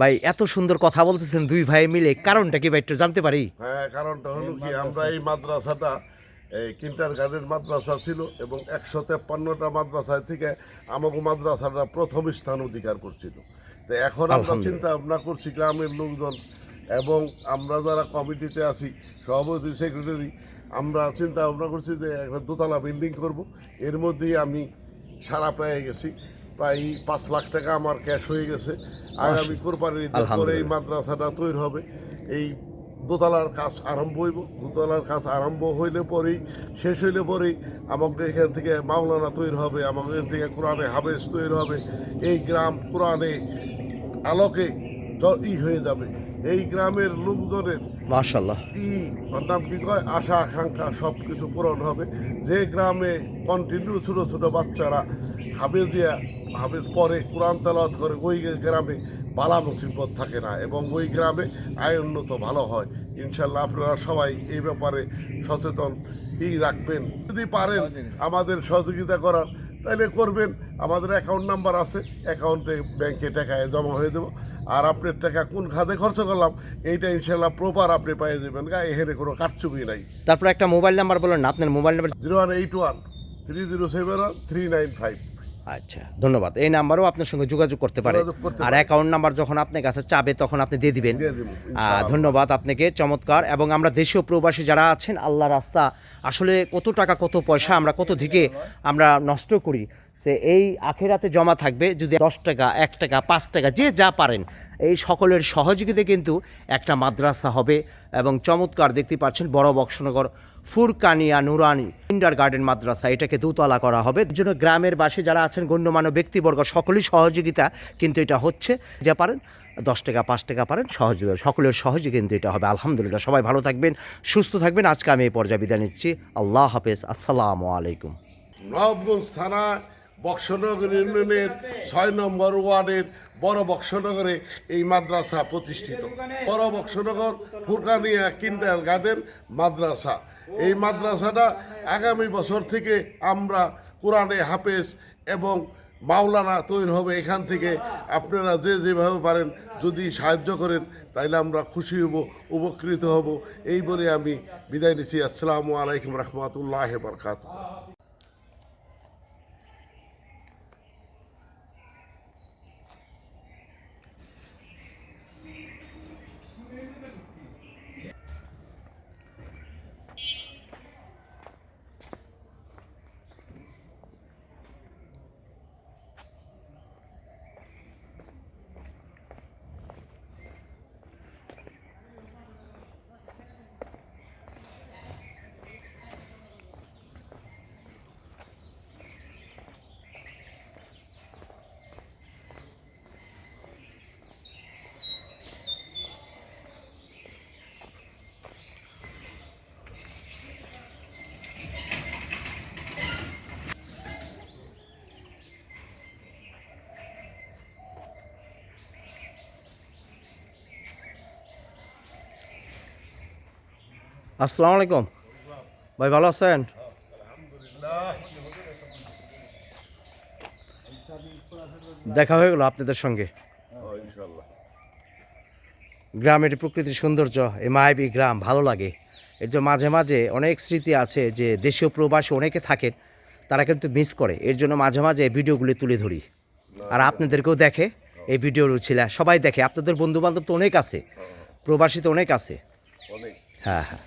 ভাই এত সুন্দর কথা বলতেছেন দুই ভাই মিলে কারণটা কি ভাই একটু জানতে পারি? হ্যাঁ কারণটা হলো কি আমরা এই মাদ্রাসাটা এই কিন্টার গার্ডেন মাদ্রাসা ছিল এবং একশো তেপ্পান্নটা মাদ্রাসায় থেকে আমাকে মাদ্রাসাটা প্রথম স্থান অধিকার করছিল। তো এখন আমরা চিন্তা ভাবনা করছি গ্রামের লোকজন এবং আমরা যারা কমিটিতে আছি সভাপতি সেক্রেটারি আমরা চিন্তা ভাবনা করছি যে একটা দোতলা বিল্ডিং করব। এর মধ্যেই আমি সারা পেয়ে গেছি। প্রায় পাঁচ লাখ টাকা আমার ক্যাশ হয়ে গেছে। আগামী কোরবানির ঈদের পরে এই মাদ্রাসাটা তৈরি হবে। এই দোতলার কাজ আরম্ভ হইব। দোতলার কাজ আরম্ভ হইলে পরেই শেষ হইলে পরেই আমাকে এখান থেকে মাওলানা তৈরি হবে আমাকে এখান থেকে কোরআনে হাবেজ তৈরি হবে। এই গ্রাম কোরআনে আলোকে ই হয়ে যাবে। এই গ্রামের লোকজনের মাশাল্লাহ ই নাম কি কয়? আশা আকাঙ্ক্ষা সব কিছু পূরণ হবে। যে গ্রামে কন্টিনিউ ছোট ছোট বাচ্চারা হাবেজিয়া হাবেজ পরে কোরআন তালাওয়াত করে ওই গ্রামে বালা মুসিবত থাকে না এবং ওই গ্রামে আয় উন্নত ভালো হয়। ইনশাল্লাহ আপনারা সবাই এই ব্যাপারে সচেতন ই রাখবেন। যদি পারেন আমাদের সহযোগিতা করার তাহলে করবেন। আমাদের অ্যাকাউন্ট নাম্বার আছে অ্যাকাউন্টে ব্যাংকে টাকায় জমা হয়ে দেবো। আর আপনার টাকা কোন খাতে খরচ করলাম এইটা ইনশাল্লাহ প্রপার আপনি পাই যাবেন গা এখানে কোনো কারচুপি নাই। তারপর একটা মোবাইল নাম্বার বলেন না আপনার mobile number zero one eight one three zero seven one three nine five. আচ্ছা ধন্যবাদ। এই নাম্বারও আপনার সঙ্গে যোগাযোগ করতে পারে। আর অ্যাকাউন্ট নাম্বার যখন আপনার কাছে চাবে তখন আপনি দিয়ে দিবেন। ধন্যবাদ আপনাকে চমৎকার। এবং আমরা দেশীয় প্রবাসী যারা আছেন আল্লাহ রাস্তা আসলে কত টাকা কত পয়সা আমরা কত দিকে আমরা নষ্ট করি সে এই আখেরাতে জমা থাকবে যদি দশ টাকা, এক টাকা, পাঁচ টাকা, যে যা পারেন। এই সকলের সহযোগিতা কিন্তু একটা মাদ্রাসা হবে এবং চমৎকার দেখতে পাচ্ছেন বড় বক্সনগর ফুরকানিয়া নুরানি ইন্ডার গার্ডেন মাদ্রাসা, এটাকে দুতলা করা হবে। জন্য গ্রামের বাসে যারা আছেন, গণ্যমান্য ব্যক্তিবর্গ সকলেই সহযোগিতা কিন্তু এটা হচ্ছে। যা পারেন, দশ টাকা, পাঁচ টাকা পারেন, সহযোগিতা, সকলের সহজে কিন্তু এটা হবে। আলহামদুলিল্লাহ, সবাই ভালো থাকবেন, সুস্থ থাকবেন। আজকে আমি এই পর্যায়ে বিদায় নিচ্ছি। আল্লাহ হাফেজ, আসসালামু আলাইকুম। নবগঞ্জ থানা বক্সনগর ইউনিয়নের ছয় নম্বর ওয়ার্ডের বড় বক্সনগরে এই মাদ্রাসা প্রতিষ্ঠিত। বড় বক্সনগর ফুরকানিয়া কিন্ডার গার্ডেন মাদ্রাসা। এই মাদ্রাসাটা আগামী বছর থেকে আমরা কোরআনে হাফেজ এবং মাওলানা তৈরি হবে। এখান থেকে আপনারা যে যেভাবে পারেন যদি সাহায্য করেন, তাইলে আমরা খুশি হব, উপকৃত হব। এই বলে আমি বিদায় নিচ্ছি। আসসালামু আলাইকুম রহমতুল্লাহ বরকাত আসসালামু আলাইকুম। ভাই ভালো আছেন? দেখা হয়ে গেল আপনাদের সঙ্গে। গ্রামের প্রকৃতির সৌন্দর্য এই মায়াবী গ্রাম ভালো লাগে। এর জন্য মাঝে মাঝে অনেক স্মৃতি আছে যে দেশীয় প্রবাসী অনেকে থাকেন তারা কিন্তু মিস করে। এর জন্য মাঝে মাঝে ভিডিওগুলি তুলে ধরি। আর আপনাদেরকেও দেখে এই ভিডিও রুচিলা সবাই দেখে। আপনাদের বন্ধু বান্ধব তো অনেক আছে। প্রবাসী তো অনেক আছে। হ্যাঁ হ্যাঁ।